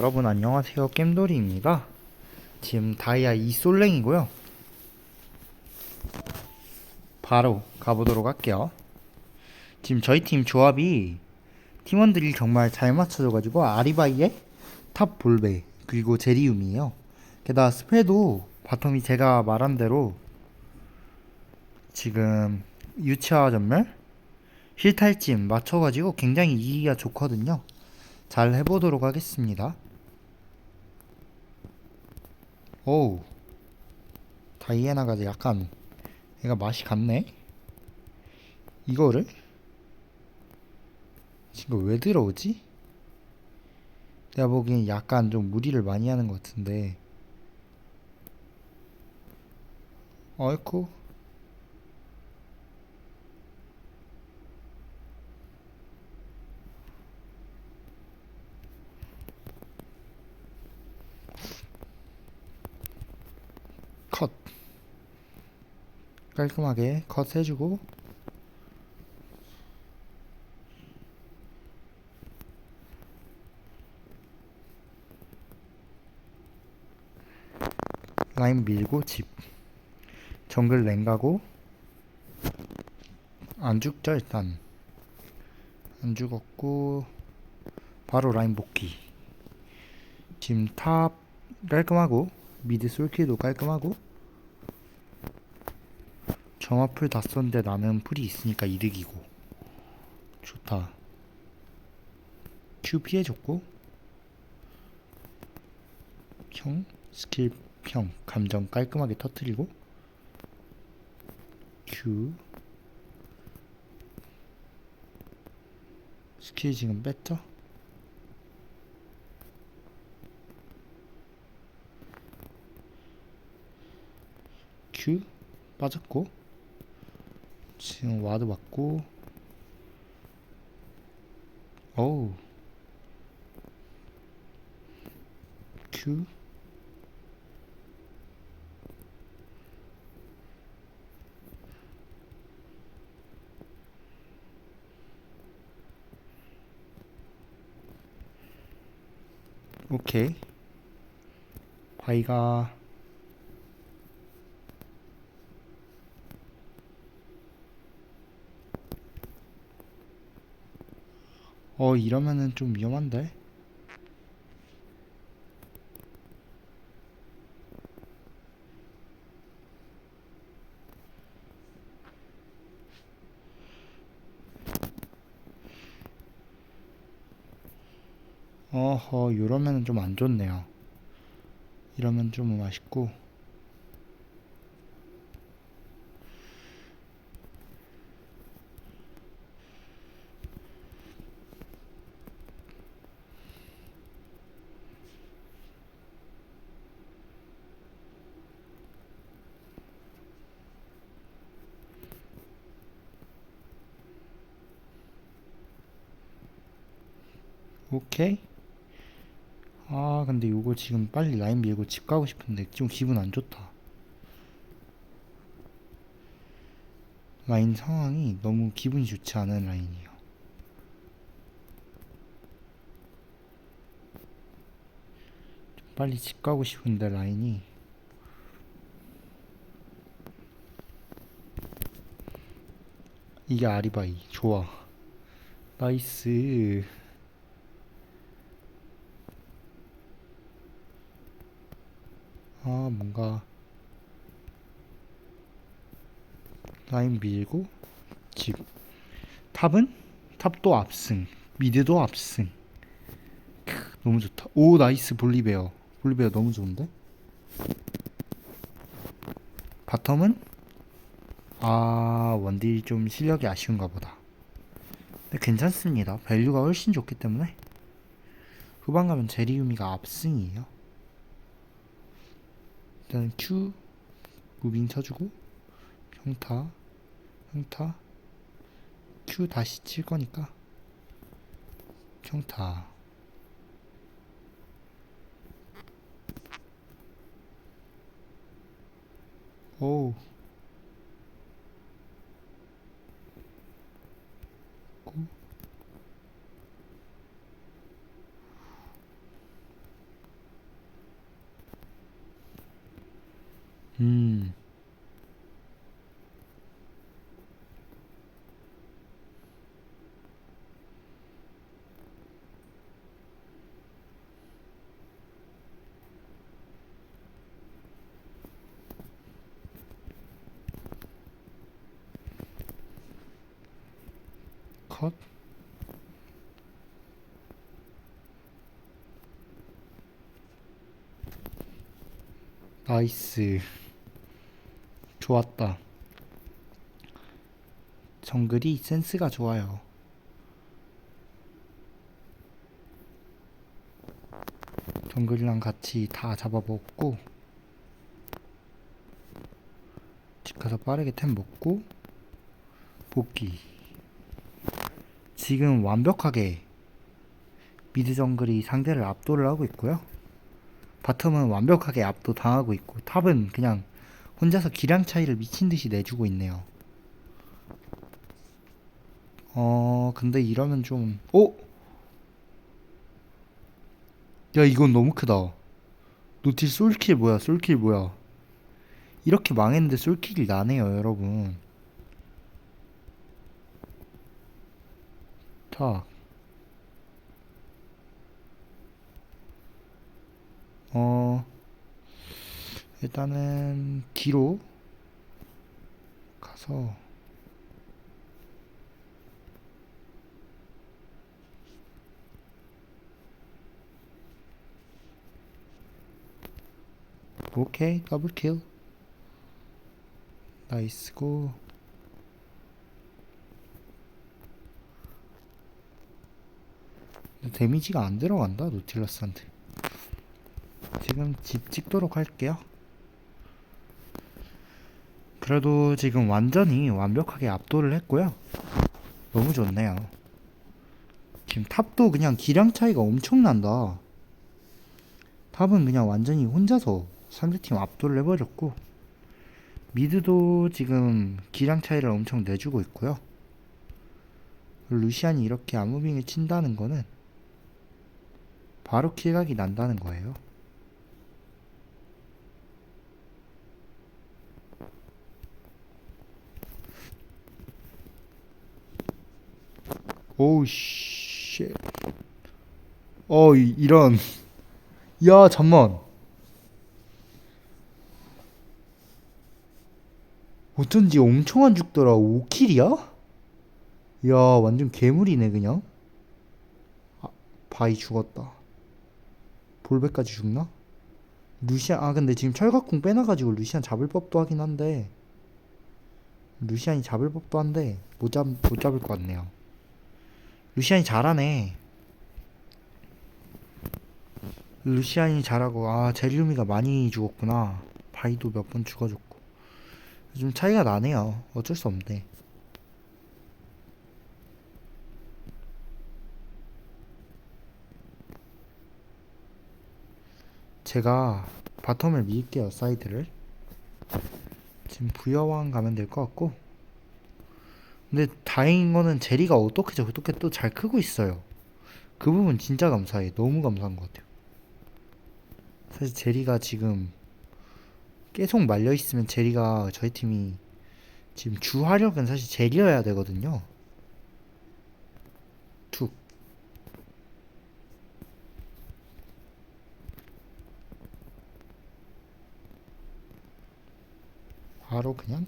여러분 안녕하세요. 겜돌이입니다. 지금 다이아 2 솔랭이고요. 바로 가보도록 할게요. 지금 저희 팀 조합이 팀원들이 정말 잘 맞춰져가지고 아리바이에 탑 볼베 그리고 제리움이에요. 게다가 스페도 바텀이 제가 말한 대로 지금 유치화 전멸 힐탈진 맞춰가지고 굉장히 이기기가 좋거든요. 잘 해보도록 하겠습니다 오우 다이애나가 약간 얘가 맛이 갔네? 이거를? 지금 왜 들어오지? 내가 보기엔 약간 좀 무리를 많이 하는 것 같은데. 어이쿠 컷. 깔끔하게 컷 해주고. 라인 밀고 집. 정글 랭 가고. 안 죽죠 일단. 안 죽었고. 바로 라인 복귀. 지금 탑 깔끔하고. 미드 솔킬도 깔끔하고 정화풀 다 썼는데 나는 풀이 있으니까 이득이고. 좋다. Q 피해줬고. 평 스킬 평. 감정 깔끔하게 터트리고. Q. 스킬 지금 뺐죠? Q 빠졌고 지금 와드 맞고. 어우. Q. 오케이. 바이가 어 이러면은 좀 위험한데? 어허 이러면은 좀 안 좋네요. 이러면 좀 아쉽고 오케이. 아 근데 이거 지금 빨리 라인 밀고 집 가고 싶은데 좀 기분 안 좋다. 라인 상황이 너무 기분이 좋지 않은 라인이에요. 좀 빨리 집 가고 싶은데 라인이. 이게 아리바이. 좋아. 나이스 아 뭔가 라인 밀고 집. 탑은 탑도 압승 미드도 압승. 크, 너무 좋다. 오 나이스 볼리베어. 볼리베어 너무 좋은데? 바텀은? 아 원딜 좀 실력이 아쉬운가 보다. 근데 괜찮습니다. 밸류가 훨씬 좋기 때문에. 후반 가면 제리유미가 압승이에요 일단 Q 무빙 쳐주고 평타 평타 Q 다시 칠 거니까 평타. 오우 음. 컷. 나이스. 좋았다. 정글이 센스가 좋아요. 정글이랑 같이 다 잡아먹고 집 가서 빠르게 템 먹고 복귀. 지금 완벽하게 미드 정글이 상대를 압도를 하고 있고요. 바텀은 완벽하게 압도 당하고 있고 탑은 그냥 혼자서 기량 차이를 미친 듯이 내주고 있네요. 어, 근데 이러면 좀, 어? 야, 이건 너무 크다. 노틸 솔킬 뭐야, 솔킬 뭐야. 이렇게 망했는데 솔킬이 나네요, 여러분. 자. 어, 일단은 뒤로 가서 오케이 더블킬. 나이스고. 데미지가 안 들어간다 노틸러스한테. 지금 집 찍도록 할게요 그래도 지금 완전히 완벽하게 압도를 했고요 너무 좋네요 지금 탑도 그냥 기량 차이가 엄청난다 탑은 그냥 완전히 혼자서 상대팀 압도를 해버렸고 미드도 지금 기량 차이를 엄청 내주고 있고요. 루시안이 이렇게 아무빙을 친다는 거는 바로 킬각이 난다는 거예요. 오우 씨. 어 이- 이런. 야 잠만. 어쩐지 엄청 안 죽더라. 5킬이야? 야 완전 괴물이네 그냥. 아, 바이 죽었다. 볼베까지 죽나? 루시안 아 근데 지금 철갑궁 빼놔가지고 루시안 잡을 법도 하긴 한데. 루시안이 잡을 법도 한데 못, 잡, 못 잡을 것 같네요 루시안이 잘하네. 루시안이 잘하고 아 제리우미가 많이 죽었구나. 바이도 몇 번 죽어줬고. 좀 차이가 나네요. 어쩔 수 없네 제가 바텀을 밀게요 사이드를. 지금 부여왕 가면 될 것 같고 근데 다행인 거는 제리가 어떻게 저렇게 또 잘 크고 있어요 그 부분 진짜 감사해 너무 감사한 것 같아요 사실 제리가 지금 계속 말려 있으면 제리가 저희 팀이 지금 주 화력은 사실 제리여야 되거든요. 툭. 바로 그냥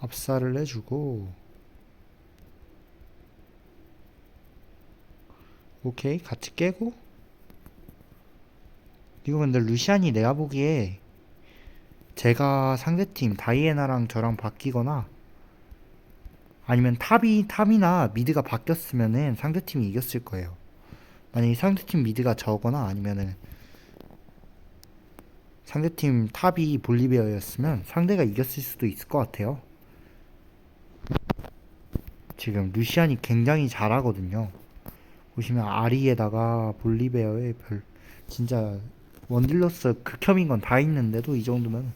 압살을 해주고 오케이 같이 깨고 이거 근데 루시안이 내가 보기에 제가 상대팀 다이애나랑 저랑 바뀌거나 아니면 탑이 탑이나 미드가 바뀌었으면은 상대팀이 이겼을 거예요. 만약에 상대팀 미드가 저거나 아니면은 상대팀 탑이 볼리베어였으면 상대가 이겼을 수도 있을 것 같아요. 지금 루시안이 굉장히 잘하거든요. 보시면 아리에다가 볼리베어에 별 진짜 원딜러스 극혐인 건 다 있는데도 이 정도면.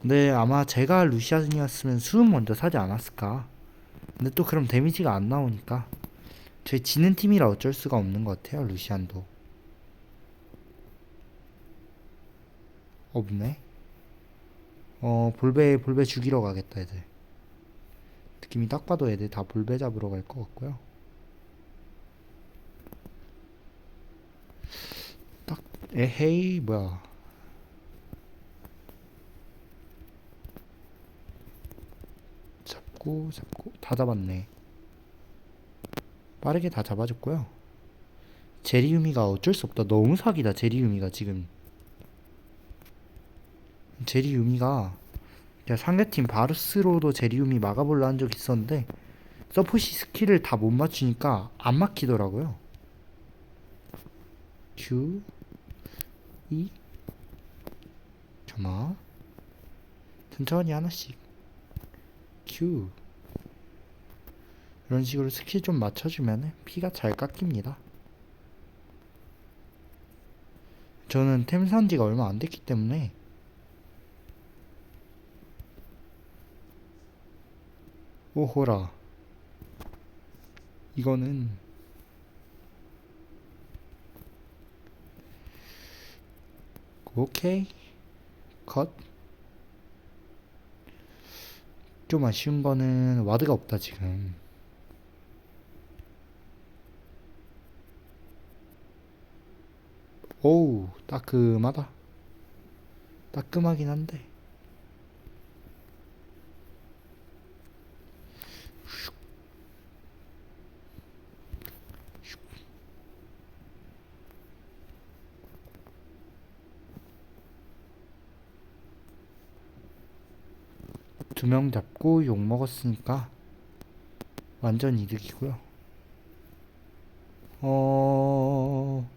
근데 아마 제가 루시안이었으면 수은 먼저 사지 않았을까. 근데 또 그럼 데미지가 안 나오니까 제 지는 팀이라 어쩔 수가 없는 것 같아요 루시안도. 없네. 어 볼베 볼베 죽이러 가겠다 애들. 느낌이 딱 봐도 애들 다 볼배 잡으러 갈 것 같고요. 딱 에헤이 뭐야. 잡고 잡고 다 잡았네. 빠르게 다 잡아줬고요. 제리유미가 어쩔 수 없다. 너무 사기다. 제리유미가 지금. 제리유미가 상대팀 바루스로도 제리유미 막아볼라 한 적 있었는데 서폿이 스킬을 다 못 맞추니까 안 막히더라고요. Q E 점화 천천히 하나씩 Q 이런 식으로 스킬 좀 맞춰주면 피가 잘 깎입니다. 저는 템 산지가 얼마 안 됐기 때문에 오호라. 이거는 오케이. 컷. 좀 아쉬운 거는 와드가 없다 지금. 오우 따끔하다. 따끔하긴 한데 두명 잡고 욕 먹었으니까 완전 이득이고요. 어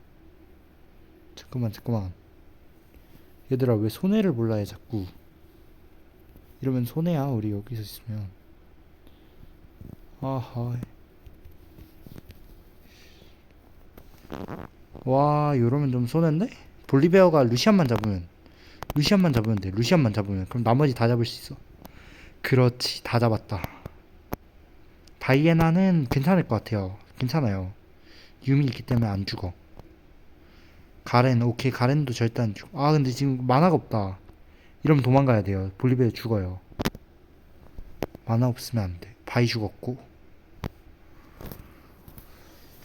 잠깐만 잠깐만. 얘들아 왜 손해를 몰라 해 자꾸? 이러면 손해야 우리 여기서 있으면. 아하. 와 이러면 좀 손해인데? 볼리베어가 루시안만 잡으면. 루시안만 잡으면 돼 루시안만 잡으면. 그럼 나머지 다 잡을 수 있어 그렇지. 다 잡았다. 다이애나는 괜찮을 것 같아요. 괜찮아요. 유미 있기 때문에 안 죽어. 가렌 오케이. 가렌도 절대 안 죽어. 아 근데 지금 만화가 없다. 이러면 도망가야 돼요. 볼리베어 죽어요. 만화 없으면 안돼. 바이 죽었고.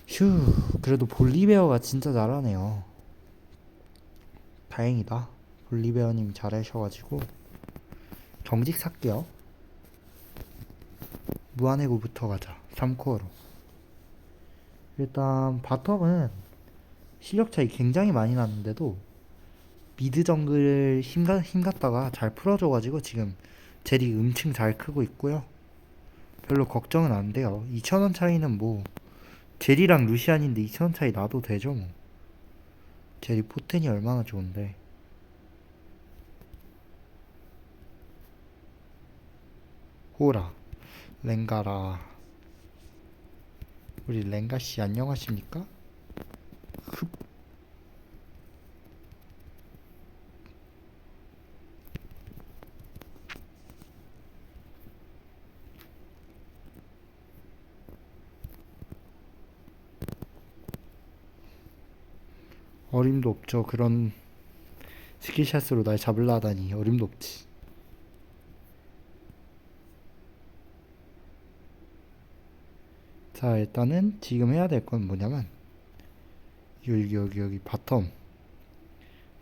휴 그래도 볼리베어가 진짜 잘하네요. 다행이다. 볼리베어님 잘하셔가지고. 정직 살게요 무한해고부터 가자 3코어로 일단 바텀은 실력 차이 굉장히 많이 났는데도 미드 정글 힘가, 힘갔다가 잘 풀어줘가지고 지금 젤이 음층 잘 크고 있고요. 별로 걱정은 안 돼요. 2,000원 차이는 뭐 젤이랑 루시안인데 2,000원 차이 나도 되죠 뭐. 젤이 포텐이 얼마나 좋은데. 호라, 랭가라. 우리 랭가 씨 안녕하십니까? 흡. 어림도 없죠. 그런 스킬샷으로 날 잡으려 하다니 어림도 없지. 자, 일단은 지금 해야 될 건 뭐냐면 여기 여기 여기 바텀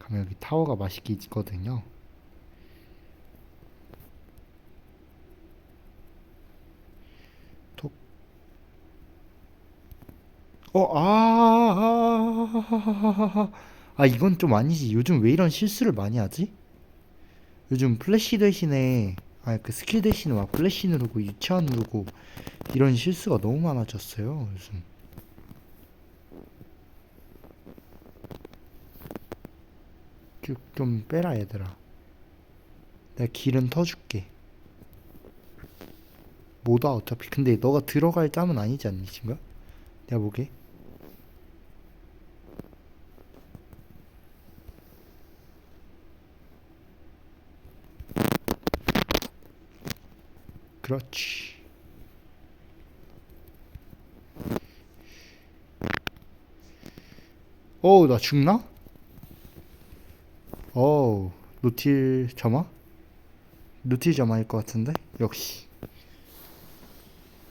가면 여기 타워가 맛있게 있거든요. 톡. 어, 아, 아, 아, 아, 이건 좀 아니지. 요즘 왜 이런 실수를 많이 하지? 요즘 플래시 대신에, 아, 그 스킬 대신에 막 플래시 누르고 유치원 누르고 이런 실수가 너무 많아졌어요, 요즘. 쭉 좀 빼라, 얘들아. 내가 길은 터줄게. 뭐다, 어차피. 근데 너가 들어갈 짬은 아니지 않니, 친구야? 내가 보게. 그렇지. 어우, 나 죽나? 어우, 노틸 점화? 노틸 점화일 것 같은데 역시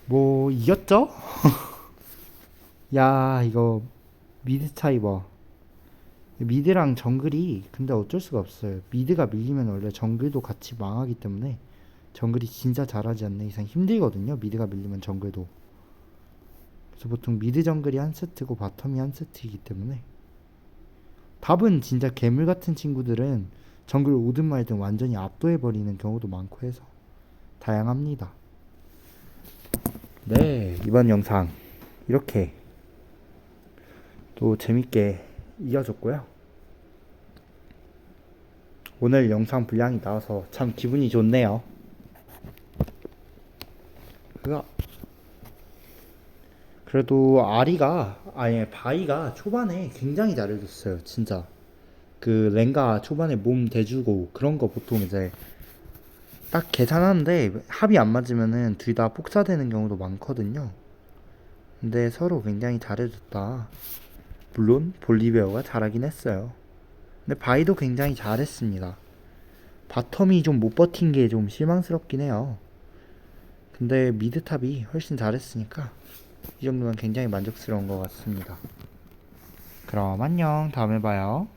뭐 이겼죠? 야 이거 미드 봐 미드랑 정글이 근데 어쩔 수가 없어요 미드가 밀리면 원래 정글도 같이 망하기 때문에 정글이 진짜 잘하지 않는 이상 힘들거든요 미드가 밀리면 정글도 그래서 보통 미드 정글이 한 세트고 바텀이 한 세트이기 때문에 답은 진짜 괴물 같은 친구들은 정글 오든 말든 완전히 압도해 버리는 경우도 많고 해서 다양합니다. 네, 이번 영상 이렇게 또 재밌게 이어졌고요. 오늘 영상 분량이 나와서 참 기분이 좋네요. 그가 그래도 아리가 아니 바이가 초반에 굉장히 잘해줬어요 진짜. 그 랭가 초반에 몸 대주고 그런 거 보통 이제 딱 계산하는데 합이 안 맞으면은 둘 다 폭사되는 경우도 많거든요. 근데 서로 굉장히 잘해줬다. 물론 볼리베어가 잘하긴 했어요. 근데 바이도 굉장히 잘했습니다. 바텀이 좀 못 버틴 게 좀 실망스럽긴 해요 근데 미드탑이 훨씬 잘했으니까 이 정도면 굉장히 만족스러운 것 같습니다. 그럼 안녕. 다음에 봐요.